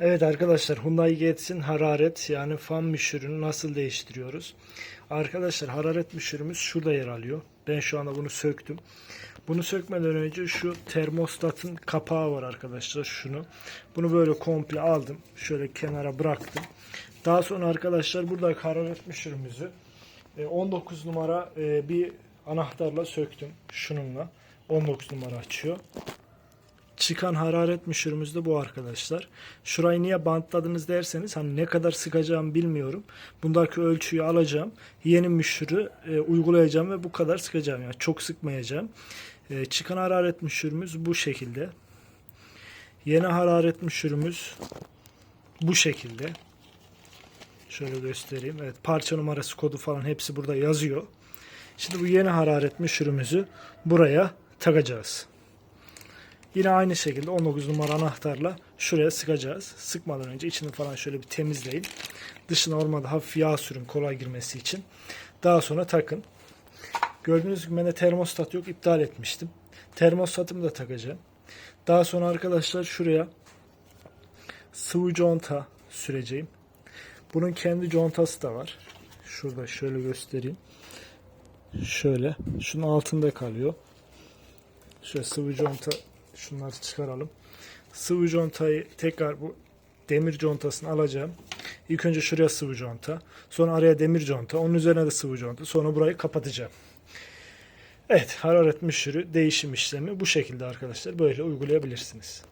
Evet arkadaşlar Hyundai Getz'in hararet yani fan müşürünü nasıl değiştiriyoruz? Arkadaşlar hararet müşürümüz şurada yer alıyor. Ben şu anda bunu söktüm. Bunu sökmeden önce şu termostatın kapağı var arkadaşlar şunu. Bunu böyle komple aldım. Şöyle kenara bıraktım. Daha sonra arkadaşlar buradaki hararet müşürümüzü e, 19 numara e, bir anahtarla söktüm. Şununla. 19 numara açıyor. Çıkan hararet müşürümüz de bu arkadaşlar. Şurayı niye bantladınız derseniz hani ne kadar sıkacağım bilmiyorum. Bundaki ölçüyü alacağım. Yeni müşürü e, uygulayacağım ve bu kadar sıkacağım. Yani çok sıkmayacağım. E, çıkan hararet müşürümüz bu şekilde. Yeni hararet müşürümüz bu şekilde. Şöyle göstereyim. Evet parça numarası kodu falan hepsi burada yazıyor. Şimdi bu yeni hararet müşürümüzü buraya takacağız. Yine aynı şekilde 19 numara anahtarla şuraya sıkacağız. Sıkmadan önce içini falan şöyle bir temizleyin. Dışına olmadı hafif yağ sürün kolay girmesi için. Daha sonra takın. Gördüğünüz gibi bende termostat yok iptal etmiştim. Termostatımı da takacağım. Daha sonra arkadaşlar şuraya sıvı conta süreceğim. Bunun kendi contası da var. Şurada şöyle göstereyim. Şöyle. Şunun altında kalıyor. Şöyle sıvı conta şunları çıkaralım. Sıvı contayı tekrar bu demir contasını alacağım. İlk önce şuraya sıvı conta. Sonra araya demir conta. Onun üzerine de sıvı conta. Sonra burayı kapatacağım. Evet hararet müşürü değişim işlemi bu şekilde arkadaşlar. Böyle uygulayabilirsiniz.